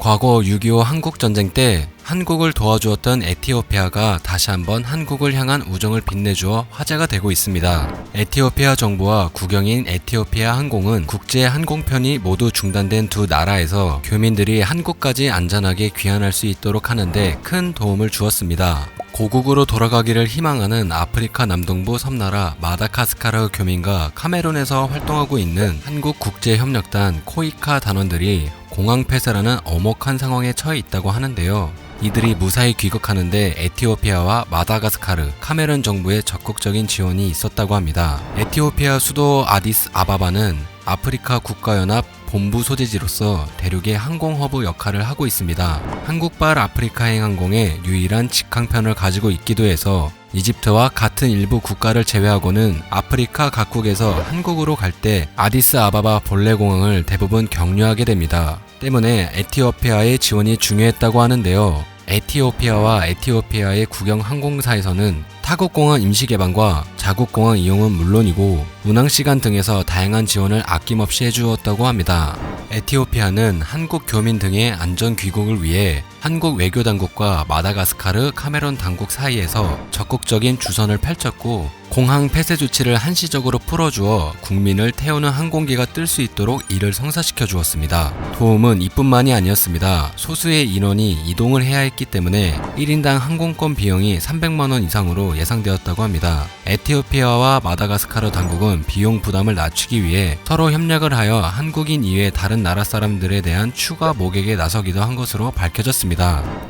과거 6.25 한국전쟁 때 한국을 도와주었던 에티오피아가 다시 한번 한국을 향한 우정을 빛내주어 화제가 되고 있습니다. 에티오피아 정부와 국영인 에티오피아 항공은 국제 항공편이 모두 중단된 두 나라에서 교민들이 한국까지 안전하게 귀환할 수 있도록 하는데 큰 도움을 주었습니다. 고국으로 돌아가기를 희망하는 아프리카 남동부 섬나라 마다카스카르 교민과 카메룬에서 활동하고 있는 한국 국제협력단 코이카 단원들이 공항 폐쇄라는 엄혹한 상황에 처해 있다고 하는데요. 이들이 무사히 귀국하는데 에티오피아와 마다가스카르, 카메룬 정부의 적극적인 지원이 있었다고 합니다. 에티오피아 수도 아디스 아바바는 아프리카 국가연합 본부 소재지로서 대륙의 항공 허브 역할을 하고 있습니다. 한국발 아프리카행 항공의 유일한 직항편을 가지고 있기도 해서 이집트와 같은 일부 국가를 제외하고는 아프리카 각국에서 한국으로 갈 때 아디스 아바바 본래 공항을 대부분 경유하게 됩니다. 때문에 에티오피아의 지원이 중요했다고 하는데요. 에티오피아와 에티오피아의 국영 항공사에서는 타국공항 임시 개방과 자국공항 이용은 물론이고 운항 시간 등에서 다양한 지원을 아낌없이 해주었다고 합니다. 에티오피아는 한국 교민 등의 안전 귀국을 위해 한국 외교 당국과 마다가스카르 카메론 당국 사이에서 적극적인 주선을 펼쳤고 공항 폐쇄 조치를 한시적으로 풀어주어 국민을 태우는 항공기가 뜰 수 있도록 이를 성사시켜 주었습니다. 도움은 이뿐만이 아니었습니다. 소수의 인원이 이동을 해야 했기 때문에 1인당 항공권 비용이 300만원 이상으로 예상되었다고 합니다. 에티오피아와 마다가스카르 당국은 비용 부담을 낮추기 위해 서로 협력을 하여 한국인 이외 다른 나라 사람들에 대한 추가 모객에 나서기도 한 것으로 밝혀졌습니다.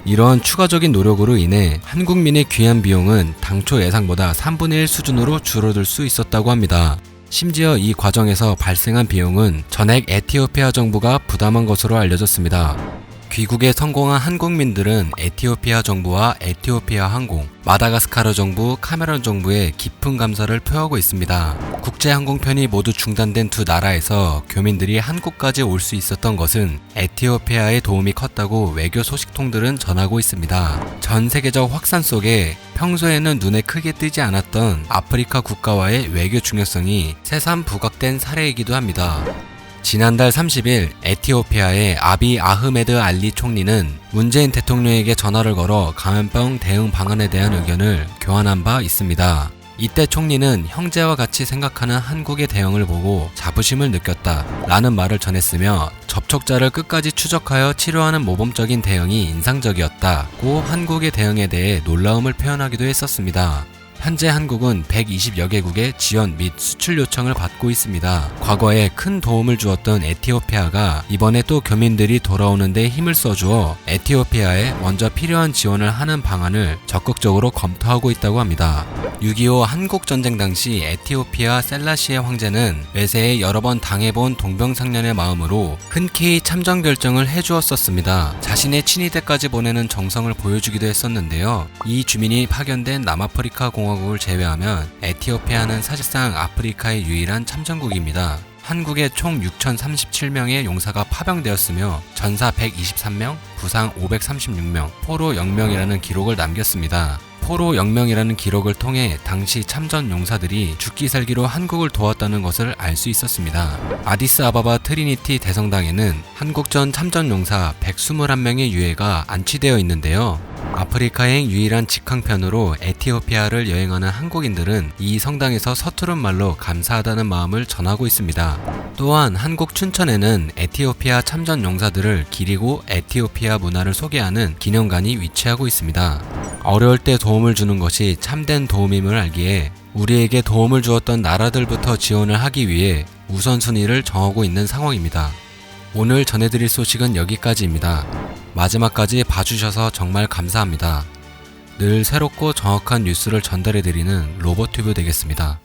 이러한 추가적인 노력으로 인해 한국민의 귀한 비용은 당초 예상보다 3분의 1 수준으로 줄어들 수 있었다고 합니다. 심지어 이 과정에서 발생한 비용은 전액 에티오피아 정부가 부담한 것으로 알려졌습니다. 귀국에 성공한 한국민들은 에티오피아 정부와 에티오피아 항공, 마다가스카르 정부, 카메론 정부에 깊은 감사를 표하고 있습니다. 국제 항공편이 모두 중단된 두 나라에서 교민들이 한국까지 올 수 있었던 것은 에티오피아의 도움이 컸다고 외교 소식통들은 전하고 있습니다. 전 세계적 확산 속에 평소에는 눈에 크게 띄지 않았던 아프리카 국가와의 외교 중요성이 새삼 부각된 사례이기도 합니다. 지난달 30일 에티오피아의 아비 아흐메드 알리 총리는 문재인 대통령에게 전화를 걸어 감염병 대응 방안에 대한 의견을 교환한 바 있습니다. 이때 총리는 형제와 같이 생각하는 한국의 대응을 보고 자부심을 느꼈다 라는 말을 전했으며 접촉자를 끝까지 추적하여 치료하는 모범적인 대응이 인상적이었다고 한국의 대응에 대해 놀라움을 표현하기도 했었습니다. 현재 한국은 120여 개국의 지원 및 수출 요청을 받고 있습니다. 과거에 큰 도움을 주었던 에티오피아가 이번에 또 교민들이 돌아오는데 힘을 써주어 에티오피아에 먼저 필요한 지원을 하는 방안을 적극적으로 검토하고 있다고 합니다. 6.25 한국전쟁 당시 에티오피아 셀라시의 황제는 외세에 여러 번 당해본 동병상련의 마음으로 흔쾌히 참전 결정을 해주었었습니다. 자신의 친위대까지 보내는 정성을 보여주기도 했었는데요. 이 주민이 파견된 남아프리카 공화 국을 제외하면 에티오피아는 사실상 아프리카의 유일한 참전국입니다. 한국에 총 6,037명의 용사가 파병되었으며 전사 123명, 부상 536명, 포로 0명이라는 기록을 남겼습니다. 포로 0명이라는 기록을 통해 당시 참전 용사들이 죽기 살기로 한국을 도왔다는 것을 알 수 있었습니다. 아디스 아바바 트리니티 대성당에는 한국전 참전 용사 121명의 유해가 안치되어 있는데요. 아프리카행 유일한 직항편으로 에티오피아를 여행하는 한국인들은 이 성당에서 서투른 말로 감사하다는 마음을 전하고 있습니다. 또한 한국 춘천에는 에티오피아 참전 용사들을 기리고 에티오피아 문화를 소개하는 기념관이 위치하고 있습니다. 어려울 때 도움을 주는 것이 참된 도움임을 알기에 우리에게 도움을 주었던 나라들부터 지원을 하기 위해 우선순위를 정하고 있는 상황입니다. 오늘 전해드릴 소식은 여기까지입니다. 마지막까지 봐주셔서 정말 감사합니다. 늘 새롭고 정확한 뉴스를 전달해드리는 로보튜브 되겠습니다.